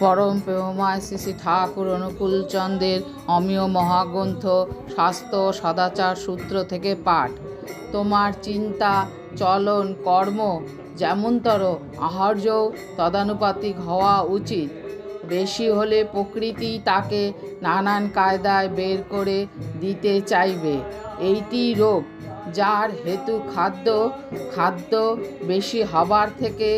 পরম প্রেমময় শ্রী শ্রী ঠাকুর অনুকূল চন্দ্রের অমিয় মহাগ্রন্থ স্বাস্থ্য সদাচার সূত্র থেকে পাঠ। তোমার চিন্তা, চলন, কর্ম যেমনতর আহার্য তদানুপাতিক হওয়া উচিত। বেশি হলে প্রকৃতি তাকে নানান কায়দায় বের করে দিতে চাইবে। এইটি রোগ যার হেতু খাদ্য খাদ্য বেশি হবার থেকে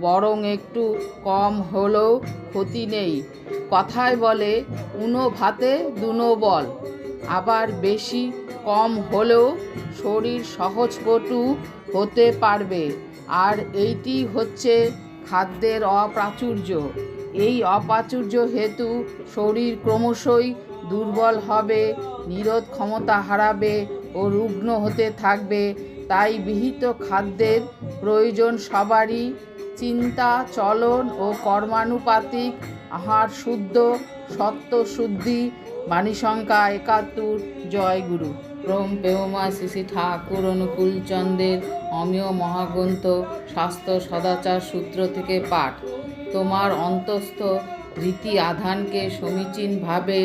বরং একটু কম হলেও ক্ষতি নেই। কথায় বলে, উনো ভাতে দুনো বল। আবার বেশি কম হলেও শরীর সহজপটু হতে পারবে। আর এইটি হচ্ছে খাদ্যের অপ্রাচুর্য। এই অপ্রাচুর্য হেতু শরীর ক্রমশই দুর্বল হবে, নিরোধ ক্ষমতা হারাবে ও রুগ্ন হতে থাকবে। তাই বিহিত খাদ্যের প্রয়োজন সবারই। চিন্তা, চলন ও কর্মানুপাতিক, আহার শুদ্ধ, সত্য শুদ্ধি বাণী সংখ্যা একাত্তর, জয় গুরু। রোম পেমা শ্রী ঠাকুর অনুকূল চন্দ্রের অমিয় মহাগ্রন্থ, স্বাস্থ্য সদাচার সূত্র থেকে পাঠ। তোমার অন্তস্থ রীতি আধানকে সমীচীনভাবে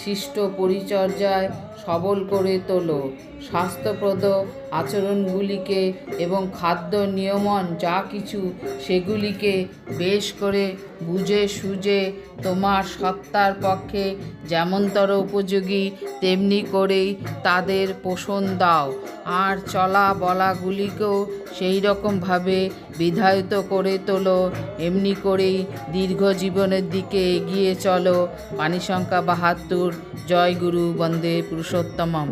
সৃষ্ট পরিচর্যায় সবল করে তোলো। স্বাস্থ্যপ্রদ আচরণগুলিকে এবং খাদ্য নিয়মন যা কিছু সেগুলিকে বেশ করে বুঝে সুঝে তোমার সত্তার পক্ষে যেমনতর উপযোগী, তেমনি করেই তাদের পোষণ দাও। আর চলা বলাগুলিকেও সেই রকমভাবে বিধায়িত করে তোলো, এমনি করেই দীর্ঘ জীবনের দিকে এগিয়ে চলো। পানি সংখ্যা বাহাত্তর, জয় গুরু বন্দে পুরুষোত্তমম।